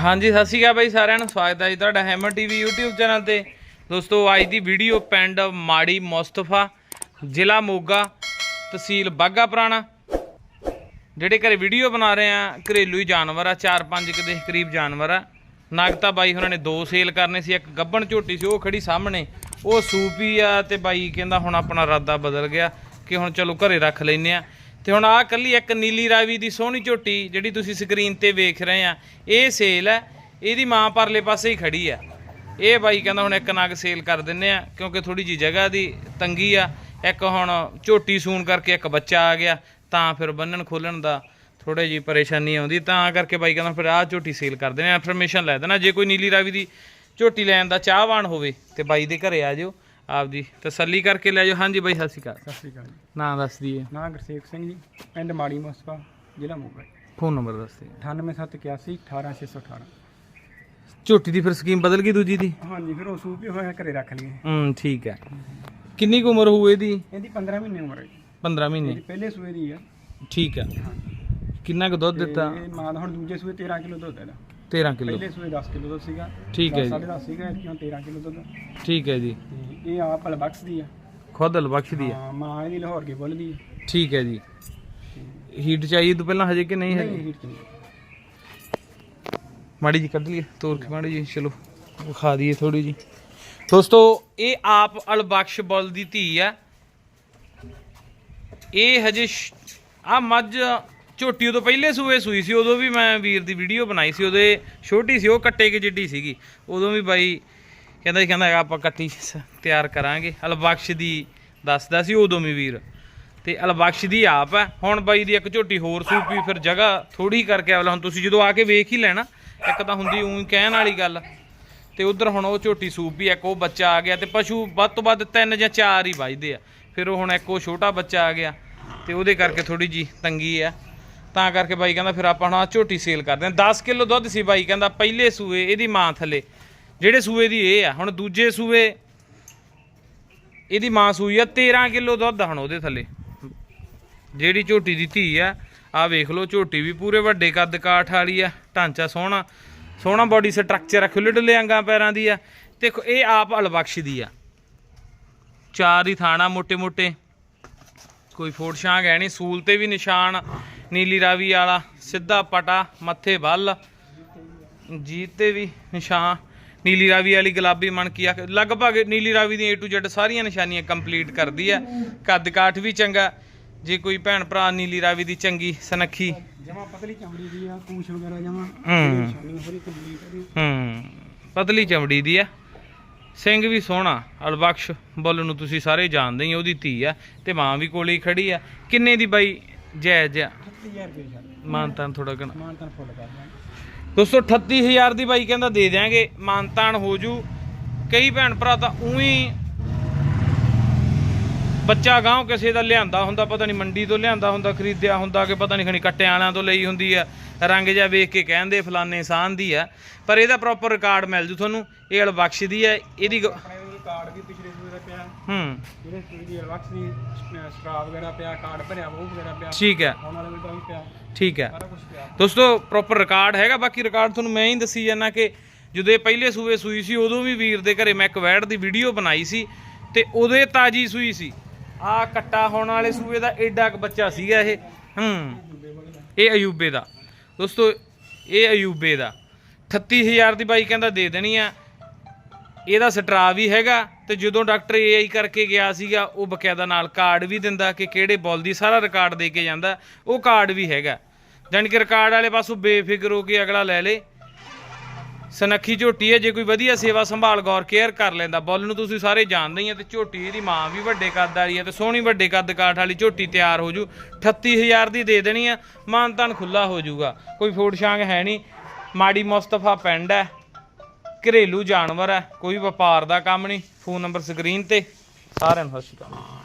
ਹਾਂਜੀ, ਸਤਿ ਸ਼੍ਰੀ ਅਕਾਲ ਬਾਈ ਸਾਰਿਆਂ ਨੂੰ। ਸਵਾਗਤ ਹੈ ਜੀ ਤੁਹਾਡਾ ਹੈਮਰ ਟੀਵੀ YouTube ਚੈਨਲ ਤੇ। ਦੋਸਤੋ, ਅੱਜ ਦੀ ਵੀਡੀਓ ਪਿੰਡ ਮਾੜੀ ਮੁਸਤਫਾ, ਜ਼ਿਲ੍ਹਾ ਮੋਗਾ, ਤਹਿਸੀਲ ਬਾਗਾ ਪੁਰਾਣਾ। ਜਿਹੜੇ ਘਰੇ ਵੀਡੀਓ ਬਣਾ ਰਹੇ ਆ, ਘਰੇਲੂ ਹੀ ਜਾਨਵਰ ਆ 4-5 ਦੇ ਕਰੀਬ ਜਾਨਵਰ ਆ। ਨਾਗਤਾ ਬਾਈ ਉਹਨਾਂ ਨੇ ਦੋ ਸੇਲ ਕਰਨੇ ਸੀ, ਇੱਕ ਗੱਬਣ ਝੋਟੀ ਸੀ, ਉਹ ਖੜੀ ਸਾਹਮਣੇ। ਉਹ ਸੂਪੀ ਆ ਤੇ ਬਾਈ ਕਹਿੰਦਾ ਹੁਣ ਆਪਣਾ ਇਰਾਦਾ ਬਦਲ ਗਿਆ ਕਿ ਹੁਣ ਚਲੋ ਘਰੇ ਰੱਖ ਲੈਨੇ ਆ। ਤੇ ਹੁਣ ਆਹ ਕੱਲੀ ਇੱਕ ਨੀਲੀ ਰਾਵੀ ਦੀ ਸੋਹਣੀ ਝੋਟੀ ਜਿਹੜੀ ਤੁਸੀਂ ਸਕਰੀਨ ਤੇ ਵੇਖ ਰਹੇ ਆ, ਇਹ ਸੇਲ ਹੈ, ਇਹਦੀ ਮਾਂ ਪਰਲੇ ਪਾਸੇ ਹੀ ਖੜੀ ਆ। ਇਹ ਬਾਈ ਕਹਿੰਦਾ ਹੁਣ ਇੱਕ ਨਗ ਸੇਲ ਕਰ ਦਿੰਨੇ ਆ, ਕਿਉਂਕਿ ਥੋੜੀ ਜੀ ਜਗ੍ਹਾ ਦੀ ਤੰਗੀ ਆ, ਇੱਕ ਹੁਣ ਝੋਟੀ ਸੂਣ ਕਰਕੇ ਇੱਕ ਬੱਚਾ ਆ ਗਿਆ, ਤਾਂ ਫਿਰ ਬੰਨਣ ਖੋਲਣ ਦਾ ਥੋੜੇ ਜੀ ਪਰੇਸ਼ਾਨੀ ਆਉਂਦੀ, ਤਾਂ ਕਰਕੇ ਬਾਈ ਕਹਿੰਦਾ ਫਿਰ ਆਹ ਝੋਟੀ ਸੇਲ ਕਰ ਦਿੰਨੇ ਆ ਇਨਫੋਰਮੇਸ਼ਨ ਲੈ ਦੇਣਾ, ਜੇ ਕੋਈ ਨੀਲੀ ਰਾਵੀ ਦੀ ਝੋਟੀ ਲੈਣ ਦਾ ਚਾਹਵਾਨ ਹੋਵੇ ਤੇ ਬਾਈ ਦੇ ਘਰੇ ਆ ਜਿਓ। ਆਪਦੀ ਤਸੱਲੀ ਕਰਕੇ ਲੈ ਜਾਓ। ਹਾਂਜੀ ਬਾਈ ਸਤਿ ਸ਼੍ਰੀ ਅਕਾਲ। ਸਤਿ ਸ਼੍ਰੀ ਅਕਾਲ ਜੀ। ਨਾਂ ਦੱਸ ਦਈਏ। ਨਾਂ ਗੁਰਸੇਵਕ ਸਿੰਘ ਜੀ ਪਿੰਡ ਮਾੜੀ ਮੁਸਤਫਾ ਜ਼ਿਲ੍ਹਾ ਮੋਗਾ ਫੋਨ ਨੰਬਰ ਦੱਸ ਦਈਏ। 98781 18618 ਝੋਟੀ ਦੀ ਫਿਰ ਸਕੀਮ ਬਦਲ ਗਈ ਦੂਜੀ ਦੀ? ਹਾਂਜੀ ਫਿਰ ਉਹ ਸੂਪ ਵੀ ਹੋਇਆ ਘਰੇ ਰੱਖ ਲਈਏ। ਹੂੰ ਠੀਕ ਹੈ। ਕਿੰਨੀ ਕੁ ਉਮਰ ਹੋਊ ਇਹਦੀ? ਇਹਦੀ 15 ਮਹੀਨੇ ਉਮਰ ਹੈ ਜੀ। 15 ਮਹੀਨੇ। ਇਹਦੀ ਪਹਿਲੇ ਸੂਏ ਦੀ ਆ। ਠੀਕ ਹੈ। ਕਿੰਨਾ ਕੁ ਦੁੱਧ ਤੇ ਦਿੱਤਾ? ਇਹ ਮਾਂ ਦਾ ਹੁਣ ਦੂਜੇ ਸੂਏ 13 ਕਿਲੋ ਦੁੱਧ ਹੈ ਇਹਦਾ। 13 ਕਿਲੋ। ਪਹਿਲੇ ਸੂਏ 10 ਕਿਲੋ ਦੁੱਧ ਸੀਗਾ। ਠੀਕ ਹੈ ਜੀ। 10 ਸੀਗਾ ਇਹ 13 ਕਿਲੋ ਦੁੱਧ। ਠੀਕ ਹੈ ਜੀ। ਤੇ ਇਹ ਆਪ ਬਖਸ਼ ਦੀ ਆ। ਖੁਦ ਬਖਸ਼ ਦੀ ਹੈ ਹਾਂ ਮਾਂ ਇਹਦੀ ਲਾਹੌਰ ਕੀ ਬੁੱਲ ਦੀ ਆ। ਠੀਕ ਹੈ ਜੀ। ਹੀਟ ਚਾਹੀਏ ਤੋਂ ਪਹਿਲਾਂ ਹਜੇ ਕਿ ਨਹੀਂ ਨਹੀਂ ਹਜੇ ਹੀਟ ਚ ਨਹੀਂ। ਮਾੜੀ ਜੀ ਕੱਢ ਲਈਏ ਤੋਰ ਕੇ ਮਾੜੀ ਜੀ ਚਲੋ ਵਿਖਾ ਦਈਏ ਥੋੜੀ ਜੀ ਦੋਸਤੋ ਇਹ ਆਪ ਅਲਬਖਸ਼ ਬੁੱਲ ਦੀ ਧੀ ਆ। ਇਹ ਹਜੇ ਆ ਮੱਝ ਝੋਟੀ ਉਦੋਂ ਪਹਿਲੇ ਸੂਏ ਸੂਈ ਸੀ ਉਦੋਂ ਵੀ ਮੈਂ ਵੀਰ ਦੀ ਵੀਡੀਓ ਬਣਾਈ ਸੀ ਉਹਦੇ ਛੋਟੀ ਸੀ ਉਹ ਕੱਟੇ ਕੇ ਜਿੱਡੀ ਸੀਗੀ। ਉਦੋਂ ਵੀ ਬਾਈ ਕਹਿੰਦਾ ਜੀ, ਕਹਿੰਦਾ ਆਪਾਂ ਕੱਟੀ ਸ- ਤਿਆਰ ਕਰਾਂਗੇ। ਅਲਬਖਸ਼ ਦੀ ਦੱਸਦਾ ਸੀ ਉਦੋਂ ਵੀ ਵੀਰ। ਤੇ ਅਲਬਖਸ਼ ਦੀ ਆਪ ਹੈ। ਹੁਣ ਬਾਈ ਦੀ ਇੱਕ ਝੋਟੀ ਹੋਰ ਸੂਪੀ, ਫਿਰ ਜਗ੍ਹਾ ਥੋੜੀ ਕਰਕੇ ਆਵਲਾ। ਹੁਣ ਤੁਸੀਂ ਜਦੋਂ ਆ ਕੇ ਵੇਖ ਹੀ ਲੈਣਾ, ਇੱਕ ਤਾਂ ਹੁੰਦੀ ਉਹੀ ਕਹਿਣ ਵਾਲੀ ਗੱਲ। ਤੇ ਉਧਰ ਹੁਣ ਉਹ ਝੋਟੀ ਸੂਪ ਵੀ ਇੱਕ ਉਹ ਬੱਚਾ ਆ ਗਿਆ। ਤੇ ਪਸ਼ੂ ਵੱਧ ਤੋਂ ਵੱਧ ਤਿੰਨ ਜਾਂ ਚਾਰ ਹੀ ਵੱਜਦੇ ਆ। ਫਿਰ ਉਹ ਹੁਣ ਇੱਕ ਉਹ ਛੋਟਾ ਬੱਚਾ ਆ ਗਿਆ। ਤੇ ਉਹਦੇ ਕਰਕੇ ਥੋੜੀ ਜੀ ਤੰਗੀ ਆ ਤਾਂ ਕਰਕੇ ਬਾਈ ਕਹਿੰਦਾ, ਫਿਰ ਆਪਾਂ ਹੁਣ ਆਹ ਝੋਟੀ ਸੇਲ ਕਰਦੇ ਹਾਂ। 10 ਕਿਲੋ ਦੁੱਧ ਸੀ ਬਾਈ, ਕਹਿੰਦਾ ਪਹਿਲੇ ਸੂਏ, ਇਹਦੀ ਮਾਂ ਥੱਲੇ। ਜਿਹੜੇ ਸੂਏ ਦੀ ਇਹ ਆ, ਹੁਣ ਦੂਜੇ ਸੂਏ, ਇਹਦੀ ਮਾਂ ਸੂਈ ਆ 13 ਕਿਲੋ ਦੁੱਧ ਹਣ ਉਹਦੇ ਥੱਲੇ। ਜਿਹੜੀ ਝੋਟੀ ਦੀ ਧੀ ਆ ਆ ਵੇਖ ਲਓ, ਝੋਟੀ ਵੀ ਪੂਰੇ ਵੱਡੇ ਕੱਦ ਕਾਠ ਵਾਲੀ ਆ, ਢਾਂਚਾ ਸੋਹਣਾ ਸੋਹਣਾ ਬਾਡੀ ਸਟਰਕਚਰ ਆ ਖੁੱਲੇ ਡੁੱਲੇ ਅੰਗਾਂ ਪੈਰਾਂ ਦੀ ਆ। ਦੇਖੋ, ਇਹ ਆਪ ਅਲਬਖਸ਼ ਦੀ ਆ। ਚਾਰ ਹੀ ਥਾਣਾ ਮੋਟੇ ਮੋਟੇ ਕੋਈ ਫੋੜ ਹੈ ਨਹੀਂ, ਸੂਲ ਤੇ ਵੀ ਨਿਸ਼ਾਨ, ਨੀਲੀ ਰਾਵੀ ਵਾਲਾ, ਸਿੱਧਾ ਪਟਾ, ਮੱਥੇ ਵੱਲ। ਜੀਤ ਤੇ ਵੀ ਨਿਸ਼ਾਨ। ਨੀਲੀ ਰਾਵੀ ਵਾਲੀ ਗੁਲਾਬੀ ਮਣਕੀਆ ਲਗਭਗ ਨੀਲੀ ਰਾਵੀ ਦੀਆਂ A to Z ਸਾਰੀਆਂ ਨਿਸ਼ਾਨੀਆਂ ਕੰਪਲੀਟ ਕਰਦੀ ਹੈ। ਕੱਦ ਕਾਠ ਵੀ ਚੰਗਾ ਜੇ ਕੋਈ ਭੈਣ ਭਰਾ ਨੀਲੀ ਰਾਵੀ ਦੀ ਚੰਗੀ ਸਨੱਖੀ ਜਮਾ ਪਤਲੀ ਚਮੜੀ ਦੀ ਆ ਪੂਛ ਵਗੈਰਾ ਜਮਾ। ਹੂੰ। ਨਿਸ਼ਾਨੀ ਹੋਰੀ ਕੰਪਲੀਟ ਇਹਦੀ ਹੂੰ ਪਤਲੀ ਚਮੜੀ ਦੀ ਆ। ਸਿੰਘ ਵੀ ਸੋਹਣਾ ਅਲਬਖਸ਼ ਬੁੱਲ ਨੂੰ ਤੁਸੀਂ ਸਾਰੇ ਜਾਣਦੇ ਹੀ ਉਹਦੀ ਧੀ ਆ ਤੇ ਮਾਂ ਵੀ ਕੋਲੇ ਹੀ ਖੜੀ ਆ। ਕਿੰਨੇ ਦੀ ਬਾਈ? ਜਾਇਜ਼ ਆ 30000 ਰੁਪਏ ਛੱਡ। ਮਾਨਤਾਨ ਥੋੜਾ ਕਣਾ ਮਾਨ ਤਾਂ ਫੁੱਲ ਕਰ ਦੋਸਤੋ 38000 ਦੀ ਬਾਈ ਕਹਿੰਦਾ ਦੇ ਦਿਆਂਗੇ ਮਾਨਤਾਨ ਹੋ ਜੂ। ਕਈ ਭੈਣ ਭਰਾ ਤਾਂ ਉਹੀ ਬੱਚਾ ਗਾਂव ਕਿਸੇ ਦਾ ਲਿਆਂਦਾ ਹੁੰਦਾ, ਪਤਾ ਨਹੀਂ ਮੰਡੀ ਤੋਂ ਲਿਆਂਦਾ ਹੁੰਦਾ, ਖਰੀਦਿਆ ਹੁੰਦਾ ਕਿ ਪਤਾ ਨਹੀਂ ਖਣੀ ਕੱਟਿਆਂ ਤੋਂ ਲਈ ਹੁੰਦੀ ਆ। ਰੰਗ ਜਿਹਾ ਵੇਖ ਕੇ ਕਹਿੰਦੇ ਫਲਾਣੇ ਸਾਨ ਦੀ ਆ। ਪਰ ਇਹਦਾ ਪ੍ਰੋਪਰ ਰਿਕਾਰਡ ਮਿਲ ਜੂ ਤੁਹਾਨੂੰ, ਇਹ ਅਲਬਖਸ਼ ਦੀ ਆ, ਇਹਦੀ ਗ- ਵੀ ਪਿਛਲੇ ਪਿਆ। ਹੂੰ। ਜਿਹੜੇ ਸੂਏ ਦੀ ਅਲਵਕਸ ਦੀ ਸਟ੍ਰਾ ਵਗੈਰਾ ਪਿਆ ਕਾਰਡ ਭਰਿਆ ਉਹ ਵਗੈਰਾ ਪਿਆ। ਠੀਕ ਹੈ। ਵਾਲੇ ਵੀ ਪਿਆ। ਠੀਕ ਹੈ। ਸਾਰਾ ਕੁਝ ਪਿਆ। ਦੋਸਤੋ ਪ੍ਰੋਪਰ ਰਿਕਾਰਡ ਹੈਗਾ। ਬਾਕੀ ਰਿਕਾਰਡ ਤੁਹਾਨੂੰ ਮੈਂ ਹੀ ਦੱਸੀ ਜਾਂਦਾ ਕਿ ਜਦੋਂ ਇਹ ਪਹਿਲੇ ਸੂਏ ਸੂਈ ਸੀ ਉਦੋਂ ਵੀ ਵੀਰ ਦੇ ਘਰੇ ਮੈਂ ਇੱਕ ਵੈੜ ਦੀ ਵੀਡੀਓ ਬਣਾਈ ਸੀ ਤੇ ਇਹ ਤਾਜੀ ਸੂਈ ਸੀ। ਆ ਕੱਟਾ ਹੋਣ ਵਾਲੇ ਸੂਏ ਦਾ ਐਡਾ ਕੁ ਬੱਚਾ ਸੀਗਾ ਇਹ। ਹੂੰ। ਇਹ ਅਯੂਬੇ ਦਾ। ਦੋਸਤੋ ਇਹ ਅਯੂਬੇ ਦਾ। 38000 ਦੀ ਬਾਈ ਕਹਿੰਦਾ ਦੇ ਦੇਣੀ ਆ। ਇਹਦਾ ਸਟਰਾ ਵੀ ਹੈਗਾ ਤੇ ਜਦੋਂ ਡਾਕਟਰ ਏਆਈ ਕਰਕੇ ਗਿਆ ਸੀਗਾ, ਉਹ ਬਕਾਇਦਾ ਨਾਲ ਕਾਰਡ ਵੀ ਦਿੰਦਾ ਕਿ ਕਿਹੜੇ ਬੋਲ ਦੀ ਸਾਰਾ ਰਿਕਾਰਡ ਦੇ ਕੇ ਜਾਂਦਾ, ਉਹ ਕਾਰਡ ਵੀ ਹੈਗਾ। ਜਾਣੀ ਕਿ ਰਿਕਾਰਡ ਵਾਲੇ ਪਾਸੋਂ ਬੇਫਿਕਰ ਹੋ ਕੇ ਅਗਲਾ ਲੈ ਲੇ। ਸਨੱਖੀ ਝੋਟੀ ਹੈ, ਜੇ ਕੋਈ ਵਧੀਆ ਸੇਵਾ ਸੰਭਾਲ, ਗੌਰ, ਕੇਅਰ ਕਰ ਲੈਂਦਾ। ਬੁੱਲ ਨੂੰ ਤੁਸੀਂ ਸਾਰੇ ਜਾਣਦੇ ਹੀ ਆ ਤੇ ਝੋਟੀ ਇਹਦੀ ਮਾਂ ਵੀ ਵੱਡੇ ਕੱਦ ਵਾਲੀ ਹੈ ਤੇ ਸੋਹਣੀ ਵੱਡੇ ਕੱਦ ਕਾਠ ਵਾਲੀ ਝੋਟੀ ਤਿਆਰ ਹੋ ਜੂ। 38000 ਦੀ ਦੇ ਦੇਣੀ ਆ ਮਾਨਤਾਨ ਖੁੱਲਾ ਹੋ ਜੂਗਾ। ਕੋਈ ਫੂਡ ਛਾਂਗ ਹੈ ਨਹੀਂ। ਮਾੜੀ ਮੁਸਤਫਾ ਪਿੰਡ ਹੈ। ਘਰੇਲੂ ਜਾਨਵਰ ਹੈ, ਕੋਈ ਵਪਾਰ ਦਾ ਕੰਮ ਨਹੀਂ। ਫੋਨ ਨੰਬਰ ਸਕਰੀਨ ਤੇ। ਸਾਰਿਆਂ ਨੂੰ ਸਤਿ ਸ਼੍ਰੀ ਅਕਾਲ।